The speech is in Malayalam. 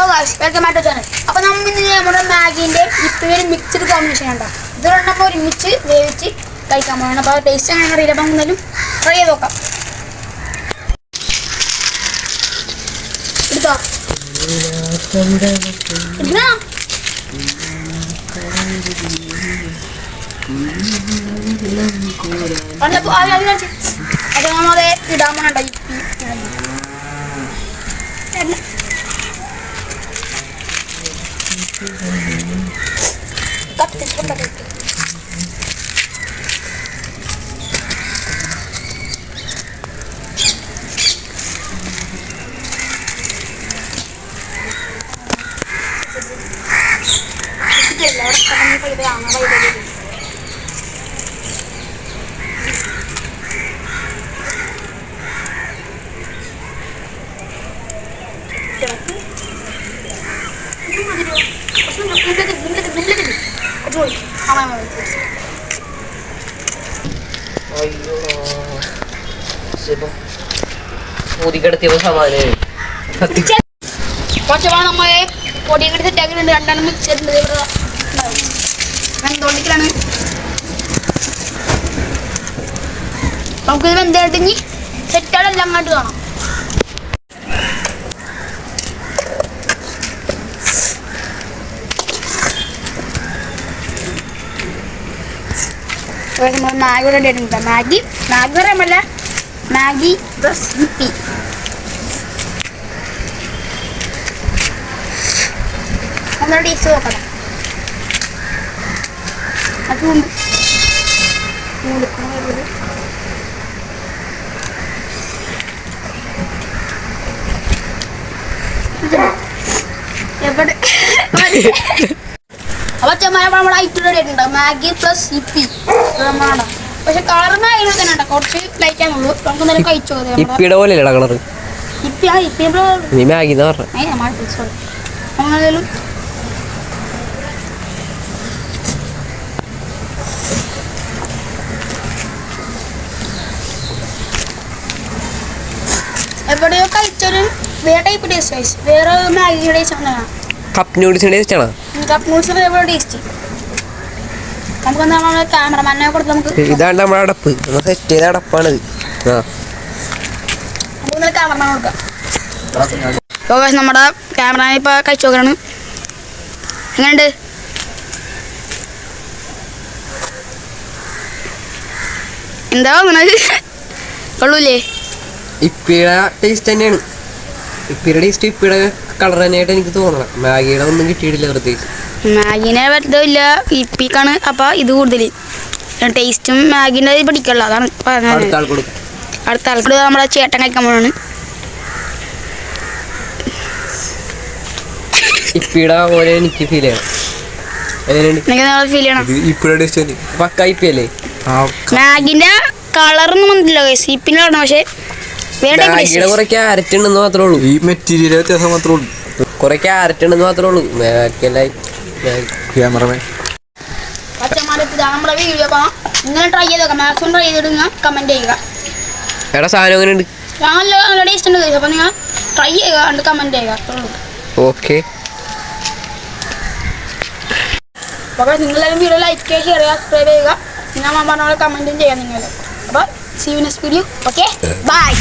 So guys welcome back to channel അപ്പോൾ നമ്മൾ ഇന്ന് നമ്മുടെ മാഗിന്റെ ഇപ്പോഴും മിക്സ്ഡ് കോമ്പിനേഷൻ ഉണ്ടോ ഇത് രണ്ടുമ്പോൾ ഒരുമിച്ച് വേവിച്ച് കഴിക്കാൻ പോകണം അപ്പോൾ ടേസ്റ്റ് അങ്ങനെ അറിയില്ല. അപ്പം എന്തായാലും ട്രൈ ചെയ്ത് നോക്കാം. ഇടാമോ പോകണ്ട कट के छोटा कट के लड़ कहानी पर आना भाई അയ്യോ ഊതിക്കെടുത്തിയപ്പോ സമാധാനം കുറച്ചുപാട് അങ്ങോട്ട് കാണാം ഇവിടെ നമ്മൾ മാഗി റെഡി ആയിട്ടുണ്ട് മാഗി മാഗി പറയാമല്ല മാഗി പ്ലസ് ഹിപ്പി ഒന്നുകൂടെ ടേസ്റ്റ് നോക്കണം. അതുകൊണ്ട് എവിടെ? അപ്പൊ ഐറ്റ് മാഗി പ്ലസ് ഇപ്പി. പക്ഷെ കളർ തന്നെ ഉണ്ട് കുറച്ച് ലൈറ്റ് ആണുള്ളൂ നമുക്ക് എന്തായാലും കഴിച്ചു നോക്കാം ഇപ്പിയുടെ പോലെയല്ല കളറ് ഇപ്പി ആ ഇപ്പി നമ്മൾ നീ മാഗി എന്ന് പറഞ്ഞ. ഏ സോറി നമ്മളേതായാലും എവിടെയോ കഴിച്ചൊരു വേറെ ടൈപ്പ് ടേസ്റ്റ് വേറെ മാഗിയുടെ ടേസ്റ്റ് കപ്പ് നൂഡിൽസിന്റെ ടേസ്റ്റ് ആണോ? കപ്പ് നൂഡിൽസ് എവിടെ ടേസ്റ്റ് ഇതാണ് നമ്മുടെ അടപ്പ്. നമ്മൾ സെറ്റ് ചെയ്ത അടപ്പാണിത്. ആ. നമ്മുടെ ക്യാമറമാൻ ഇപ്പൊ കഴിച്ചു നോക്കണം എങ്ങനെയുണ്ട്? എന്താ തോന്നണത് കൊള്ളൂലേ ഇപ്പിയുടെ ടേസ്റ്റ് തന്നെയാണ്. ഇപ്പിയുടെ ടേസ്റ്റ് ഇപ്പിയുടെ കളർ തന്നെയായിട്ട് എനിക്ക് തോന്നണം. മാഗിയുടെ ഒന്നും കിട്ടിയിട്ടില്ല പ്രത്യേകിച്ച്. മാഗിനെ വെറുതെ ഇപ്പിക്കാണ് അപ്പൊ ഇത് കൂടുതൽ ടേസ്റ്റും മാഗിന്റെ പിടിക്കുള്ളൂ. അതാണ് പറഞ്ഞത് അടുത്ത ആൾ കൊടുക്കാം. അടുത്ത ആൾക്കൂടെ നമ്മുടെ ചേട്ടൻ കഴിക്കാൻ പോവാണ്. ഇപ്പിയുടെ പോലെ എനിക്ക് ഫീൽ ചെയ്യണം. എങ്ങനെയുണ്ട് എനിക്ക് നിങ്ങൾ ഫീൽ ചെയ്യണം. ഇപ്പോഴത്തെ ടേസ്റ്റ് തന്നെ. പക്ക ഇപ്പി അല്ലേ ആ മാഗിന്റെ കളറൊന്നും വന്നിട്ടില്ല ഇപ്പിന്റെ കളറാണ് പക്ഷേ കുറെ ക്യാരറ്റ് ഉണ്ടെന്ന് മാത്രമേ ഉള്ളൂ. ഈ മെറ്റീരിയൽ വ്യത്യാസം മാത്രമേ ഉള്ളൂ. കുറെ ക്യാരറ്റ് ഉണ്ടെന്ന് മാത്രമേ ഉള്ളൂ. ക്യാമറമാൻ. നമ്മുടെ വീഡിയോ ഇങ്ങനെ ട്രൈ മാക്സിമം ട്രൈ കമന്റ് ചെയ്യുക. എടാ സാധനം എങ്ങനെയുണ്ട്? ഞാൻ നല്ല നല്ല ടേസ്റ്റ് ഉണ്ട് അപ്പോൾ നിങ്ങൾ ട്രൈ ചെയ്യുക എന്നിട്ട് കമന്റ് ചെയ്യുക. അത്രേ ഉള്ളൂ. ഓക്കെ അപ്പോൾ നിങ്ങളെല്ലാവരും വീഡിയോ ലൈക്ക് ചെയ്യുക ഷെയർ ചെയ്യുക സബ്സ്ക്രൈബ് ചെയ്യുക. പിന്നെ പറഞ്ഞ കമന്റും ചെയ്യാം നിങ്ങൾ അപ്പോൾ see you next video okay bye